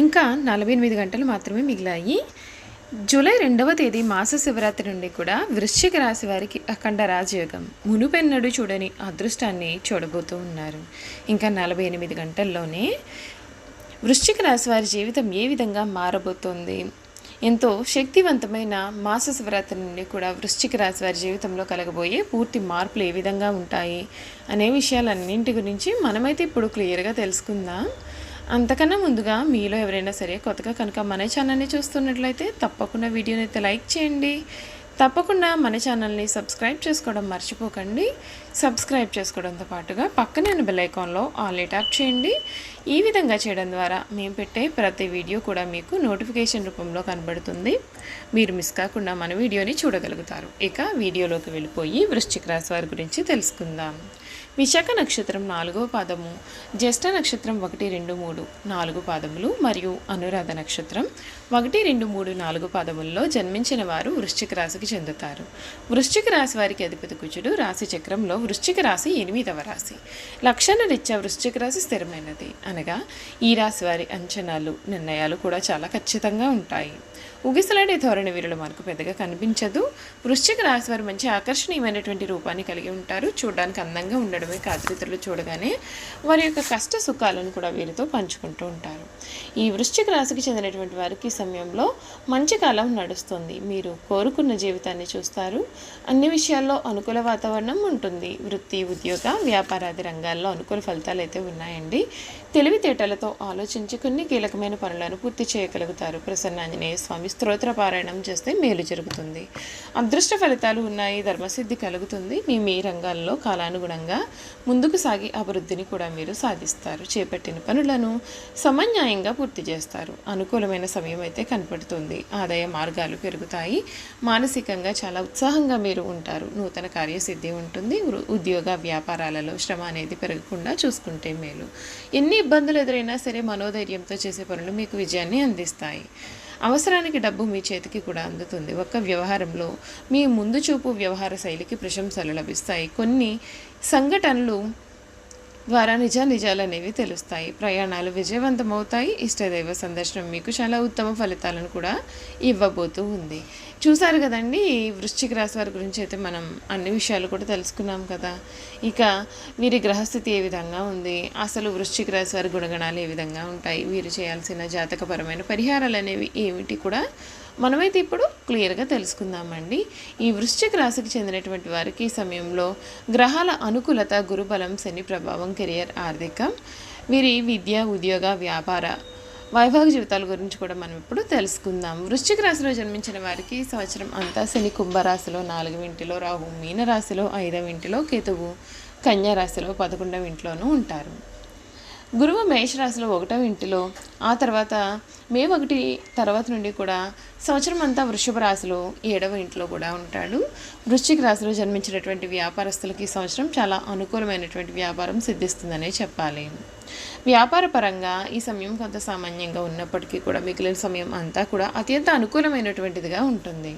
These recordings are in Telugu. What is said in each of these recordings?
ఇంకా నలభై ఎనిమిది గంటలు మాత్రమే మిగిలాయి. జూలై రెండవ తేదీ మాస శివరాత్రి నుండి కూడా వృశ్చిక రాశి వారికి అఖండ రాజయోగం. మునుపెన్నడు చూడని అదృష్టాన్ని చూడబోతూ ఉన్నారు. ఇంకా నలభై ఎనిమిది గంటల్లోనే వృశ్చిక రాశి వారి జీవితం ఏ విధంగా మారబోతోంది? ఎంతో శక్తివంతమైన మాస శివరాత్రి నుండి కూడా వృశ్చిక రాశి వారి జీవితంలో కలగబోయే పూర్తి మార్పులు ఏ విధంగా ఉంటాయి? అనే విషయాలన్నింటి గురించి మనమైతే ఇప్పుడు క్లియర్గా తెలుసుకుందాం. అంతకన్నా ముందుగా మీలో ఎవరైనా సరే కొత్తగా కనుక మన ఛానల్ని చూస్తున్నట్లయితే తప్పకుండా వీడియోని అయితే లైక్ చేయండి. తప్పకుండా మన ఛానల్ని సబ్స్క్రైబ్ చేసుకోవడం మర్చిపోకండి. సబ్స్క్రైబ్ చేసుకోవడంతో పాటుగా పక్కనే ఉన్న బెల్ ఐకాన్లో ఆల్ ట్యాప్ చేయండి. ఈ విధంగా చేయడం ద్వారా మేము పెట్టే ప్రతి వీడియో కూడా మీకు నోటిఫికేషన్ రూపంలో కనబడుతుంది. మీరు మిస్ కాకుండా మన వీడియోని చూడగలుగుతారు. ఇక వీడియోలోకి వెళ్ళిపోయి వృశ్చిక రాశి వారి గురించి తెలుసుకుందాం. విశాఖ నక్షత్రం నాలుగో పాదము జ్యేష్ఠ నక్షత్రం ఒకటి రెండు మూడు నాలుగు పాదములు మరియు అనురాధ నక్షత్రం ఒకటి రెండు మూడు నాలుగు పాదముల్లో జన్మించిన వారు వృశ్చిక రాశికి చెందుతారు. వృశ్చిక రాశి వారికి అధిపతి కుజుడు రాశి చక్రంలో వృశ్చిక రాశి ఎనిమిదవ రాశి. లక్షణరీత్యా వృశ్చిక రాశి స్థిరమైనది. అనగా ఈ రాశి వారి అంచనాలు నిర్ణయాలు కూడా చాలా ఖచ్చితంగా ఉంటాయి. ఉగిసలాడే ధోరణి వీరులు మనకు పెద్దగా కనిపించదు. వృశ్చిక రాశి వారు మంచి ఆకర్షణీయమైనటువంటి రూపాన్ని కలిగి ఉంటారు. చూడడానికి అందంగా ఉండడమే కాదు ఇతరులు చూడగానే వారి యొక్క కష్ట సుఖాలను కూడా వీరితో పంచుకుంటూ ఉంటారు. ఈ వృశ్చిక రాశికి చెందినటువంటి వారికి ఈ సమయంలో మంచి కాలం నడుస్తుంది. మీరు కోరుకున్న జీవితాన్ని చూస్తారు. అన్ని విషయాల్లో అనుకూల వాతావరణం ఉంటుంది. వృత్తి ఉద్యోగ వ్యాపారాది రంగాల్లో అనుకూల ఫలితాలు అయితే ఉన్నాయండి. తెలివితేటలతో ఆలోచించి కొన్ని కీలకమైన పనులను పూర్తి చేయగలుగుతారు. ప్రసన్నాంజనేయ స్వామి స్తోత్ర పారాయణం చేస్తే మేలు జరుగుతుంది. అదృష్ట ఫలితాలు ఉన్నాయి ధర్మసిద్ధి కలుగుతుంది. మీ మీ రంగాల్లో కాలానుగుణంగా ముందుకు సాగి అభివృద్ధిని కూడా మీరు సాధిస్తారు. చేపట్టిన పనులను సమన్యాయంగా పూర్తి చేస్తారు. అనుకూలమైన సమయం అయితే కనపడుతుంది. ఆదాయ మార్గాలు పెరుగుతాయి. మానసికంగా చాలా ఉత్సాహంగా మీరు ఉంటారు. నూతన కార్యసిద్ధి ఉంటుంది. ఉద్యోగ వ్యాపారాలలో శ్రమ అనేది పెరగకుండా చూసుకుంటే మేలు. ఎన్ని ఇబ్బందులు ఎదురైనా సరే మనోధైర్యంతో చేసే పనులు మీకు విజయాన్ని అందిస్తాయి. అవసరానికి డబ్బు మీ చేతికి కూడా అందుతుంది. ఒక్క వ్యవహారంలో మీ ముందు చూపు వ్యవహార శైలికి ప్రశంసలు లభిస్తాయి. కొన్ని సంఘటనలు ద్వారా నిజ నిజాలు అనేవి తెలుస్తాయి. ప్రయాణాలు విజయవంతమవుతాయి. ఇష్టదైవ సందర్శనం మీకు చాలా ఉత్తమ ఫలితాలను కూడా ఇవ్వబోతూ ఉంది. చూసారు కదండి వృశ్చిక రాశి వారి గురించి అయితే మనం అన్ని విషయాలు కూడా తెలుసుకున్నాం కదా. ఇక వీరి గ్రహస్థితి ఏ విధంగా ఉంది? అసలు వృశ్చిక రాశి వారి గుణగణాలు ఏ విధంగా ఉంటాయి? వీరు చేయాల్సిన జాతకపరమైన పరిహారాలు అనేవి ఏమిటి కూడా మనమైతే ఇప్పుడు క్లియర్గా తెలుసుకుందామండి. ఈ వృశ్చిక రాశికి చెందినటువంటి వారికి ఈ సమయంలో గ్రహాల అనుకూలత గురుబలం శని ప్రభావం కెరియర్ ఆర్థికం వీరి విద్య ఉద్యోగ వ్యాపార వైభాగ జీవితాల గురించి కూడా మనం ఇప్పుడు తెలుసుకుందాం. వృశ్చిక రాశిలో జన్మించిన వారికి సంవత్సరం అంతా శని కుంభరాశిలో నాలుగవ ఇంటిలో రాహు మీన రాశిలో ఐదవ ఇంటిలో కేతువు కన్యా రాశిలో పదకొండవ ఇంట్లోనూ ఉంటారు. గురువు మేషరాశిలో ఒకటవ ఇంటిలో ఆ తర్వాత మే ఒకటి తర్వాత నుండి కూడా సంవత్సరం అంతా వృషభ రాశిలో ఏడవ ఇంట్లో కూడా ఉంటాడు. వృశ్చిక రాశిలో జన్మించినటువంటి వ్యాపారస్తులకి ఈ సంవత్సరం చాలా అనుకూలమైనటువంటి వ్యాపారం సిద్ధిస్తుందనే చెప్పాలి. వ్యాపార పరంగా ఈ సమయం కొంత సామాన్యంగా ఉన్నప్పటికీ కూడా మిగిలిన సమయం అంతా కూడా అత్యంత అనుకూలమైనటువంటిదిగా ఉంటుంది.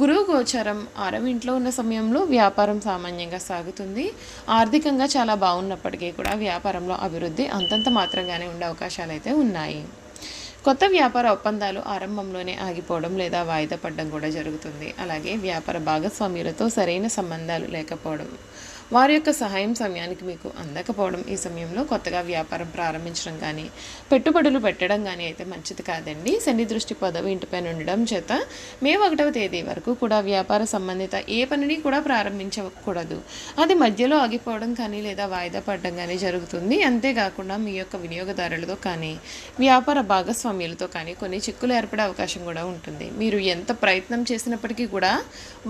గురువు గోచారం ఆరవ ఇంట్లో ఉన్న సమయంలో వ్యాపారం సామాన్యంగా సాగుతుంది. ఆర్థికంగా చాలా బాగున్నప్పటికీ కూడా వ్యాపారంలో అభివృద్ధి అంతంత మాత్రంగానే ఉండే అవకాశాలు అయితే ఉన్నాయి. కొత్త వ్యాపార ఒప్పందాలు ఆరంభంలోనే ఆగిపోవడం లేదా వాయిదా పడడం కూడా జరుగుతుంది. అలాగే వ్యాపార భాగస్వామ్యులతో సరైన సంబంధాలు లేకపోవడం. వారి యొక్క సహాయం సమయానికి మీకు అందకపోవడం ఈ సమయంలో కొత్తగా వ్యాపారం ప్రారంభించడం కానీ పెట్టుబడులు పెట్టడం కానీ అయితే మంచిది కాదండి. శని దృష్టి పదవి ఇంటిపైన ఉండడం చేత మే ఒకటవ తేదీ వరకు కూడా వ్యాపార సంబంధిత ఏ పనిని కూడా ప్రారంభించకూడదు. అది మధ్యలో ఆగిపోవడం కానీ లేదా వాయిదా పడడం కానీ జరుగుతుంది. అంతేకాకుండా మీ యొక్క వినియోగదారులతో కానీ వ్యాపార భాగస్వామ్యులతో కానీ కొన్ని చిక్కులు ఏర్పడే అవకాశం కూడా ఉంటుంది. మీరు ఎంత ప్రయత్నం చేసినప్పటికీ కూడా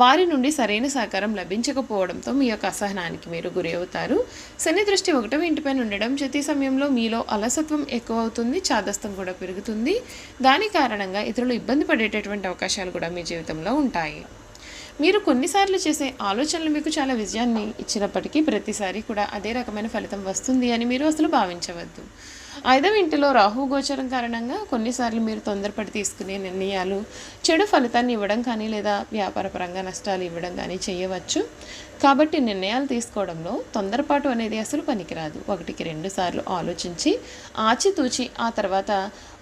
వారి నుండి సరైన సహకారం లభించకపోవడంతో మీ యొక్క అసహనాన్ని అసహనానికి మీరు గురి అవుతారు. శని దృష్టి ఒకటవ ఇంటిపైన ఉండడం జతి సమయంలో మీలో అలసత్వం ఎక్కువ అవుతుంది చాదస్తం కూడా పెరుగుతుంది. దాని కారణంగా ఇతరులు ఇబ్బంది పడేటటువంటి అవకాశాలు కూడా మీ జీవితంలో ఉంటాయి. మీరు కొన్నిసార్లు చేసే ఆలోచనలు మీకు చాలా విజయాన్ని ఇచ్చినప్పటికీ ప్రతిసారి కూడా అదే రకమైన ఫలితం వస్తుంది అని మీరు అసలు భావించవద్దు. ఐదవ ఇంటిలో రాహు గోచరం కారణంగా కొన్నిసార్లు మీరు తొందరపడి తీసుకునే నిర్ణయాలు చెడు ఫలితాన్ని ఇవ్వడం కానీ లేదా వ్యాపారపరంగా నష్టాలు ఇవ్వడం కానీ చేయవచ్చు. కాబట్టి నిర్ణయాలు తీసుకోవడంలో తొందరపాటు అనేది అసలు పనికిరాదు. ఒకటికి రెండు సార్లు ఆలోచించి ఆచితూచి ఆ తర్వాత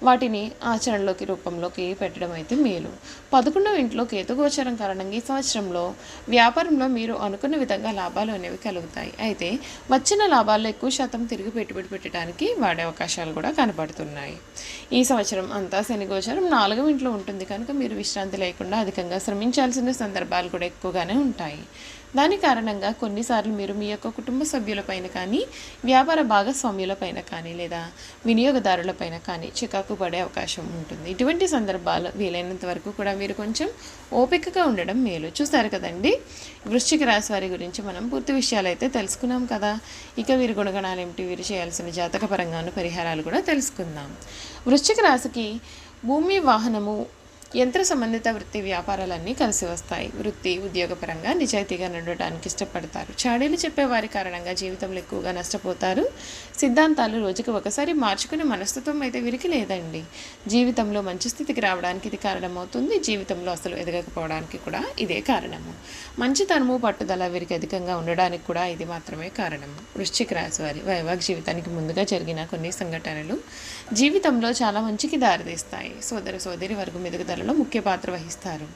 వాటిని ఆచరణలోకి రూపంలోకి పెట్టడం అయితే మేలు. పదకొండవ ఇంట్లో కేతుగోచరం కారణంగా ఈ సంవత్సరంలో వ్యాపారంలో మీరు అనుకున్న విధంగా లాభాలు అనేవి కలుగుతాయి. అయితే వచ్చిన లాభాల్లో ఎక్కువ శాతం తిరిగి పెట్టుబడి పెట్టడానికి వాడే అవకాశాలు కూడా కనబడుతున్నాయి. ఈ సంవత్సరం అంతా శనిగోచరం నాలుగవ ఇంట్లో ఉంటుంది. కనుక మీరు విశ్రాంతి లేకుండా అధికంగా శ్రమించాల్సిన సందర్భాలు కూడా ఎక్కువగానే ఉంటాయి. దాని కారణంగా కొన్నిసార్లు మీరు మీ యొక్క కుటుంబ సభ్యులపైన కానీ వ్యాపార భాగస్వామ్యులపైన కానీ లేదా వినియోగదారులపైన కానీ చికాకు పడే అవకాశం ఉంటుంది. ఇటువంటి సందర్భాలు వీలైనంత వరకు కూడా మీరు కొంచెం ఓపికగా ఉండడం మేలు. చూస్తారు కదండి? వృశ్చిక రాశి వారి గురించి మనం పూర్తి విషయాలు అయితే తెలుసుకున్నాం కదా. ఇక వీరి గుణగణాలు ఏమిటి? వీరు చేయాల్సిన జాతక పరంగాను పరిహారాలు కూడా తెలుసుకుందాం. వృశ్చిక రాశికి భూమి వాహనము యంత్ర సంబంధిత వృత్తి వ్యాపారాలన్నీ కలిసి వస్తాయి. వృత్తి ఉద్యోగపరంగా నిజాయితీగా నడవడానికి ఇష్టపడతారు. చాడీలు చెప్పేవారి కారణంగా జీవితంలో ఎక్కువగా నష్టపోతారు. సిద్ధాంతాలు రోజుకి ఒకసారి మార్చుకునే మనస్తత్వం అయితే వీరికి లేదండి. జీవితంలో మంచి స్థితికి రావడానికి ఇది కారణమవుతుంది. జీవితంలో అసలు ఎదగకపోవడానికి కూడా ఇదే కారణము. మంచితనము పట్టుదల వీరికి అధికంగా ఉండడానికి కూడా ఇది మాత్రమే కారణము వృశ్చిక రాశి వారి వైవాహిక జీవితానికి ముందుగా జరిగిన కొన్ని సంఘటనలు జీవితంలో చాలా మంచికి దారితీస్తాయి. సోదర సోదరి వర్గం ఎదుగుదలలో ముఖ్య పాత్ర వహిస్తారు.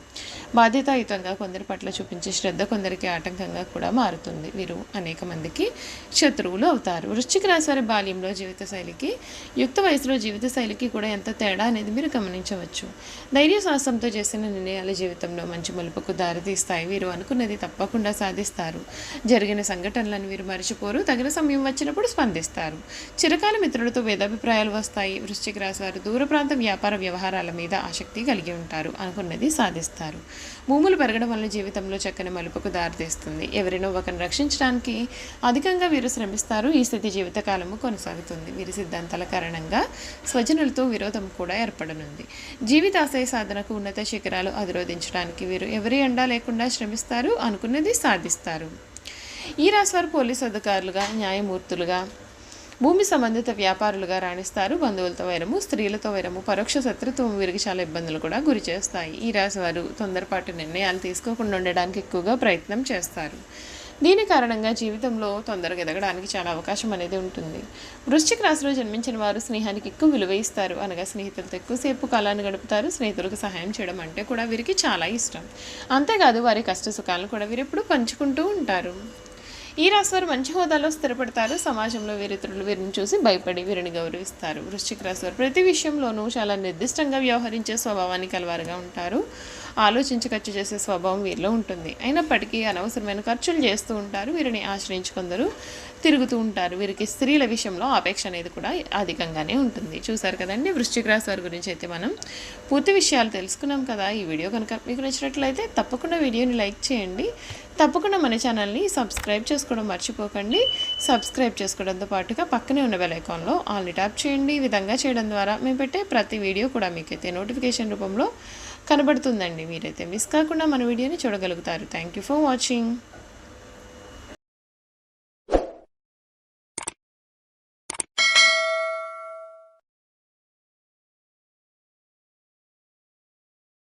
బాధ్యతాయుతంగా కొందరి పట్ల చూపించే శ్రద్ధ కొందరికి ఆటంకంగా కూడా మారుతుంది. వీరు అనేక మందికి శత్రువులు అవుతారు. వృశ్చిక రాశి వారి బాల్యంలో జీవిత శైలికి యుక్త వయసులో జీవిత శైలికి కూడా ఎంత తేడా అనేది మీరు గమనించవచ్చు. ధైర్య సాహసంతో చేసిన నిర్ణయాలు జీవితంలో మంచి మలుపుకు దారితీస్తాయి. వీరు అనుకున్నది తప్పకుండా సాధిస్తారు. జరిగిన సంఘటనలను వీరు మరిచిపోరు. తగిన సమయం వచ్చినప్పుడు స్పందిస్తారు. చిరకాల మిత్రులతో భేదాభిప్రాయాలు వస్తాయి. వృశ్చిక రాశి వారు దూర ప్రాంత వ్యాపార వ్యవహారాల మీద ఆసక్తి కలిగి ఉంటారు అనుకున్నది సాధిస్తారు. భూములు పెరగడం వల్ల జీవితంలో చక్కని మలుపుకు దారితీస్తుంది. ఎవరినో ఒకరిని రక్షించడానికి అధికంగా వీరు శ్రమిస్తారు. ఈ స్థితి జీవితకాలము కొనసాగుతుంది. వీరి సిద్ధాంతాల కారణంగా స్వజనులతో విరోధం కూడా ఏర్పడనుంది. జీవితాశయ సాధనకు ఉన్నత శిఖరాలు అధిరోధించడానికి వీరు ఎవరి ఎండా లేకుండా శ్రమిస్తారు అనుకున్నది సాధిస్తారు. ఈ రాశి వారు పోలీసు అధికారులుగా న్యాయమూర్తులుగా భూమి సంబంధిత వ్యాపారులుగా రాణిస్తారు. బంధువులతో వైరము స్త్రీలతో వైరము పరోక్ష శత్రుత్వం వీరికి చాలా ఇబ్బందులు కూడా గురి చేస్తాయి. ఈ రాశి వారు తొందరపాటు నిర్ణయాలు తీసుకోకుండా ఉండడానికి ఎక్కువగా ప్రయత్నం చేస్తారు. దీని కారణంగా జీవితంలో తొందరగా ఎదగడానికి చాలా అవకాశం అనేది ఉంటుంది. వృశ్చిక రాశిలో జన్మించిన వారు స్నేహానికి ఎక్కువ విలువ ఇస్తారు. అనగా స్నేహితులతో ఎక్కువసేపు కాలాన్ని గడుపుతారు. స్నేహితులకు సహాయం చేయడం అంటే కూడా వీరికి చాలా ఇష్టం. అంతేకాదు వారి కష్ట సుఖాలను కూడా వీరెప్పుడు పంచుకుంటూ ఉంటారు. ఈ రాశి వారు మంచి హోదాలో స్థిరపడతారు. సమాజంలో వీరితరులు వీరిని చూసి భయపడి వీరిని గౌరవిస్తారు. వృశ్చిక రాశి వారు ప్రతి విషయంలోనూ చాలా నిర్దిష్టంగా వ్యవహరించే స్వభావాన్ని కలవారుగా ఉంటారు. ఆలోచించి ఖర్చు చేసే స్వభావం వీరిలో ఉంటుంది. అయినప్పటికీ అనవసరమైన ఖర్చులు చేస్తూ ఉంటారు. వీరిని ఆశ్రయించుకుందరు తిరుగుతూ ఉంటారు. వీరికి స్త్రీల విషయంలో ఆపేక్ష అనేది కూడా అధికంగానే ఉంటుంది. చూసారు కదండి? వృశ్చిక రాశి వారి గురించి అయితే మనం పూర్తి విషయాలు తెలుసుకున్నాం కదా. ఈ వీడియో కనుక మీకు నచ్చినట్లయితే తప్పకుండా వీడియోని లైక్ చేయండి. తప్పకుండా మన ఛానల్ని సబ్స్క్రైబ్ చేసుకోవడం మర్చిపోకండి. సబ్స్క్రైబ్ చేసుకోవడంతో పాటుగా పక్కనే ఉన్న బెల్ ఐకాన్లో ఆల్ని ట్యాప్ చేయండి. ఈ విధంగా చేయడం ద్వారా మేము పెట్టే ప్రతి వీడియో కూడా మీకైతే నోటిఫికేషన్ రూపంలో కనబడుతుందండి. మీరైతే మిస్ కాకుండా మన వీడియోని చూడగలుగుతారు. Thank you for watching.